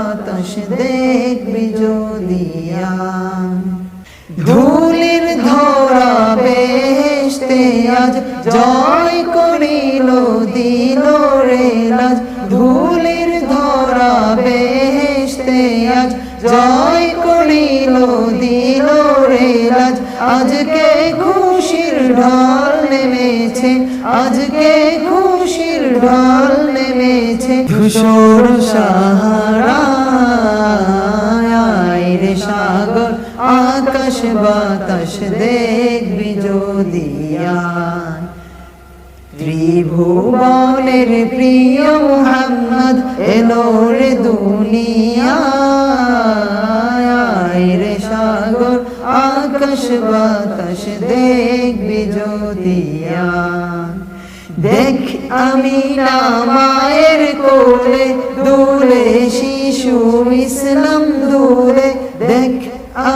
বাতাস দেখবি যদি আয়। ধুলির ধরা বেহেশতে আজ জয় করিল, দিল রে লাজ। ধুলির ধরা বেহেশতে আজ জয় করিল, দিল রে লাজ। আজকে খুশির ঢল নেমেছে, আজকে খুশির ঢল নেমেছে। ধূসর সাহারা বাতাস দেখবি যদিয়া ত্রিভুবনের প্রিয় মোহাম্মদ এলো রে দুনিয়ায়। রে সাগর, আকাশ, বাতাস দেখবি যদিয়া দেখ আমি না মায়ের কোলে, দূরে শিশু ইসলাম দূরে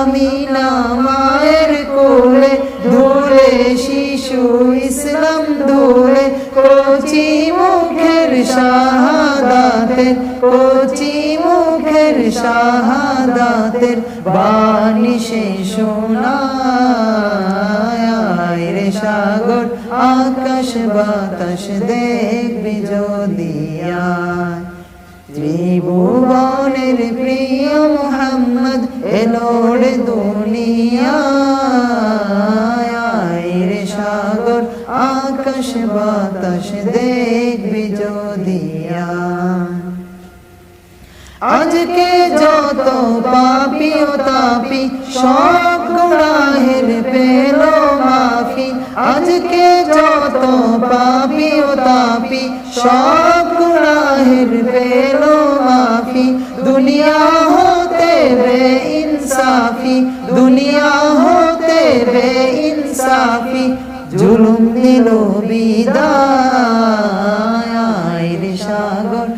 আমি না মায়ের কোলে দূরে শিশু ইসলাম দূরে কচি মুখের শাহাদাতের, কচি মুখের শাহাদাতের বাণী সে শোনায়। রে সাগর, আকাশ বাতাস দেখবি যদিয়া ত্রিভুবনের এলো রে দুনিয়ায় রে সাগর, আকাশ বাতাস দেখবি যদিয়া আজকে যত পাপি ও তাপি, সব গুনাহের পেল মাফি। আজকে যত পাপি ও তাপি, সব গুনাহের দুনিয়া হতে বে ইনসাফি জুলুম দিল বিদায়। সাগর,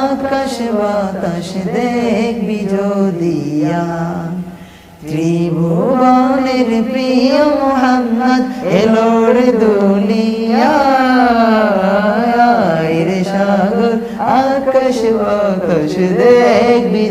আকাশ বাতাস দেখবি যদিয়া। ত্রিভুবনের প্রিয় মোহাম্মদ এলোর দুনিয়ায় রে সাগর, আকাশ বাতাস দেখবি